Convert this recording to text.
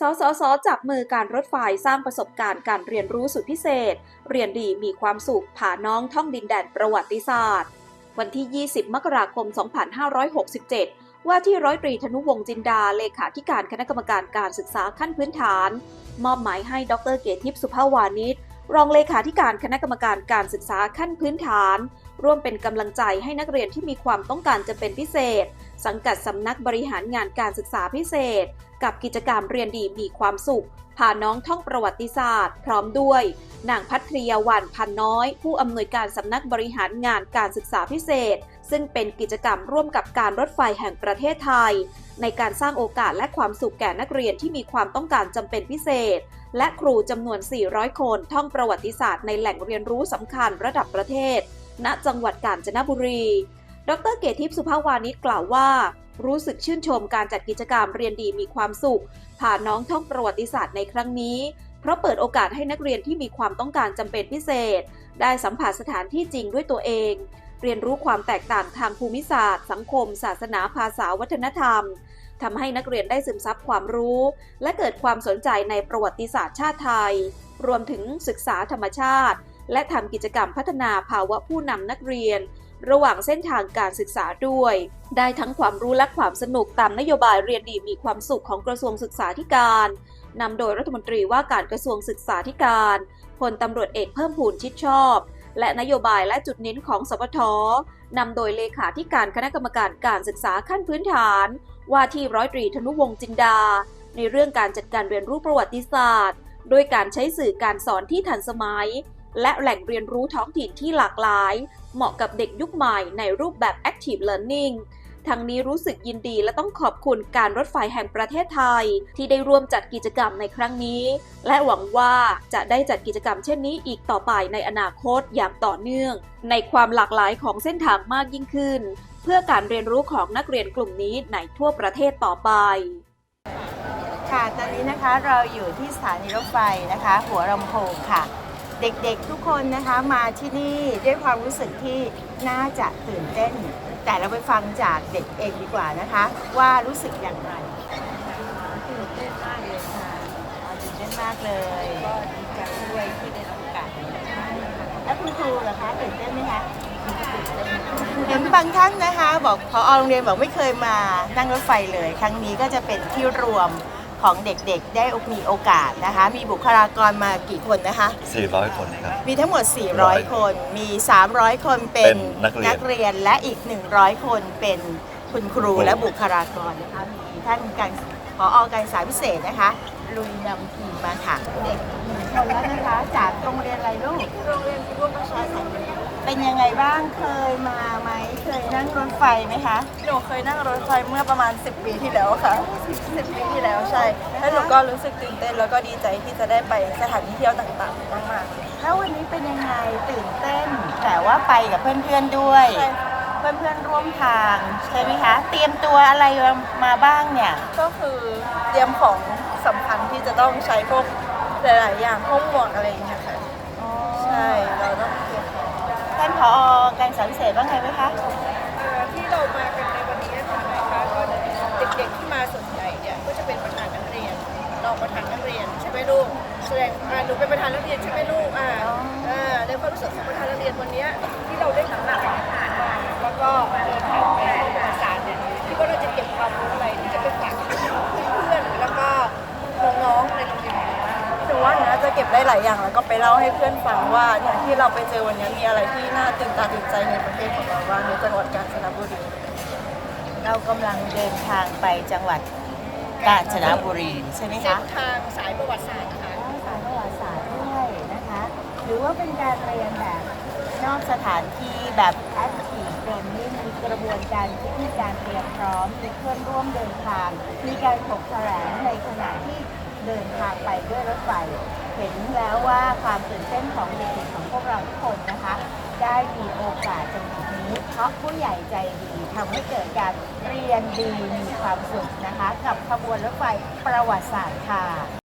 สสสจับมือการรถไฟสร้างประสบการณ์การเรียนรู้สุดพิเศษ เรียนดีมีความสุขผาน้องท่องดินแดนประวัติศาสตร์ วันที่ 20 มกราคม 2567 ว่าที่ร้อยตรีธนุวงศ์จินดา เลขาธิการคณะกรรมการการศึกษาขั้นพื้นฐาน มอบหมายให้ดรเกติพย์สุภาวานิชรองเลขาธิการคณะกรรมการการศึกษาขั้นพื้นฐาน ร่วมเป็นกำลังใจให้นักเรียนที่มีความต้องการจะเป็นพิเศษ สังกัดสำนักบริหารงานการศึกษาพิเศษ กับกิจกรรมเรียนดีมีความสุขพาน้องท่องประวัติศาสตร์ พร้อมด้วย นางพัทริยาวันพันน้อย ผู้อำนวยการสำนักบริหารงานการศึกษาพิเศษ ซึ่งเป็นกิจกรรมร่วมกับการรถไฟแห่งประเทศไทย ในการสร้างโอกาสและความสุขแก่นักเรียนที่มีความต้องการจำเป็นพิเศษ และครูจำนวน 400 คนท่องประวัติศาสตร์ในแหล่งเรียนรู้สำคัญระดับประเทศ ณ จังหวัดกาญจนบุรี ดร เกติพย์สุภาวานิชกล่าวว่า รู้สึกชื่นชมการจัดกิจกรรมเรียนดีมีความสุข ผ่านน้องท่องประวัติศาสตร์ในครั้งนี้ เพราะเปิดโอกาสให้นักเรียนที่มีความต้องการจำเป็นพิเศษ ได้สัมผัสสถานที่จริงด้วยตัวเอง เรียนรู้ความแตกต่างทางภูมิศาสตร์ สังคม ศาสนาภาษาวัฒนธรรมทำให้นักเรียนได้ซึมซับความรู้ และเกิดความสนใจในประวัติศาสตร์ชาติไทย รวมถึงศึกษาธรรมชาติ และทำกิจกรรมพัฒนาภาวะผู้นำนักเรียน ระหว่างเส้นทางการศึกษาด้วย ได้ทั้งความรู้และความสนุกตามนโยบายเรียนดีมีความสุขของกระทรวงศึกษาธิการนำโดยรัฐมนตรีว่าการกระทรวงศึกษาธิการพลตำรวจเอกเพิ่มพูนชิดชอบ และนโยบายและจุดเน้นของสปทนำโดยเลขาธิการคณะกรรมการการศึกษาขั้นพื้นฐาน ว่าที่ร้อยตรีธนุวงศ์จินดา ในเรื่องการจัดการเรียนรู้ประวัติศาสตร์ โดยการใช้สื่อการสอนที่ทันสมัย และแหล่งเรียนรู้ท้องถิ่นที่หลากหลาย เหมาะกับเด็กยุคใหม่ในรูปแบบ Active Learning ทั้งนี้รู้สึกยินดีและต้องขอบคุณการรถไฟแห่งประเทศไทย ที่ได้ร่วมจัดกิจกรรมในครั้งนี้ และหวังว่าจะได้จัดกิจกรรมเช่นนี้อีกต่อไปในอนาคตอย่างต่อเนื่อง ในความหลากหลายของเส้นทางมากยิ่งขึ้น เพื่อการเรียนรู้ของนักเรียนกลุ่มนี้ในทั่วประเทศต่อไป ค่ะตอนนี้นะคะเราอยู่ที่สถานีรถไฟนะคะ หัวลำโพงค่ะ เด็กๆทุกคนนะคะมาที่นี่ด้วยความรู้สึกที่น่าจะตื่นเต้น แต่เราไปฟังจากเด็กเองดีกว่านะคะ ว่ารู้สึกอย่างไรตื่นเต้นมากเลยค่ะตื่นเต้นมากเลยก็ดีใจด้วยที่ได้รับโอกาสแล้วคุณครูเหรอคะตื่นเต้นไหมคะเห็นบางท่านนะคะ บอกพอโรงเรียนบอกไม่เคยมานั่งรถไฟเลย ครั้งนี้ก็จะเป็นที่รวม ของเด็กๆ ได้มีโอกาสนะคะ มีบุคลากรมากี่คนนะคะ 400 คนครับ มีทั้งหมด 400 คน มี 300 คนเป็นเป็นนักเรียนเรียนและอีก 100 คนเป็นคุณครูครูและบุคลากรนะคะมีท่านการผอการศึกษาพิเศษนะคะลุยนำทีมมาค่ะเด็กหนึ่งคนแล้วนะคะจากโรงเรียนอะไรลูกโรงเรียนพิบูลประชาสัน เป็นยังไงบ้างเคยมาไหมเคยนั่งรถไฟไหมคะ หนูเคยนั่งรถไฟเมื่อประมาณ 10 ปีที่แล้วค่ะ 10 ปีที่แล้วใช่ แล้วหนูก็รู้สึกตื่นเต้นแล้วก็ดีใจที่จะได้ไปสถานที่เที่ยวต่างๆ มากแล้ววันนี้เป็นยังไงตื่นเต้น แต่ว่าไปกับเพื่อนๆด้วยๆใช่ค่ะเพื่อนๆร่วมทางใช่ไหมคะ เตรียมตัวอะไรมาบ้างเนี่ย ก็คือเตรียมของสำคัญที่จะต้องใช้พวกหลายๆอย่างพวกหมวกอะไรอย่างเงี้ยค่ะ ใช่ เราต้องเตรียมของ ท่านผอการสอนพิเศษบ้างไงไหมคะที่เรามากันในวันนี้นะคะนะคะก็เด็กๆที่มาส่วนใหญ่เนี่ยก็จะเป็นประธานนักเรียนรองประธานนักเรียนใช่ไหมลูกแสดงอ่าหนูเป็นประธานนักเรียนใช่ไหมลูกอ่าอ่าในความรู้สึกของประธานนักเรียนวันเนี้ย ก็บได้หลายอย่าง แล้วก็ไปเล่าให้เพื่อนฟังว่าเนี่ยที่เราไปเจอวันนี้มีอะไรที่น่าตื่นตาตื่นใจในประเทศของเราบ้างในจังหวัดกาญจนบุรี เรากำลังเดินทางไปจังหวัดกาญจนบุรีใช่ไหมเส้คะ นทางสายประวัติศาสตร์นะคะสายประวัติศาสตร์ด้วยนะคะ หรือว่าเป็นการเรียนแบบนอกสถานที่แบบ active learning มีกระบวนการที่มีการเตรียมพร้อม มีเพื่อนร่วมเดินทาง มีการถกแถลงในขณะที่เดินทางไปด้วยรถไฟ เห็นแล้วว่าความตื่นเต้นของเด็กๆของพวกเราทุกคนนะคะ ได้มีโอกาสตรงจุดนี้เพราะผู้ใหญ่ใจดีทำให้เกิดการเรียนดีมีความสุขนะคะ กับขบวนรถไฟประวัติศาสตร์ค่ะ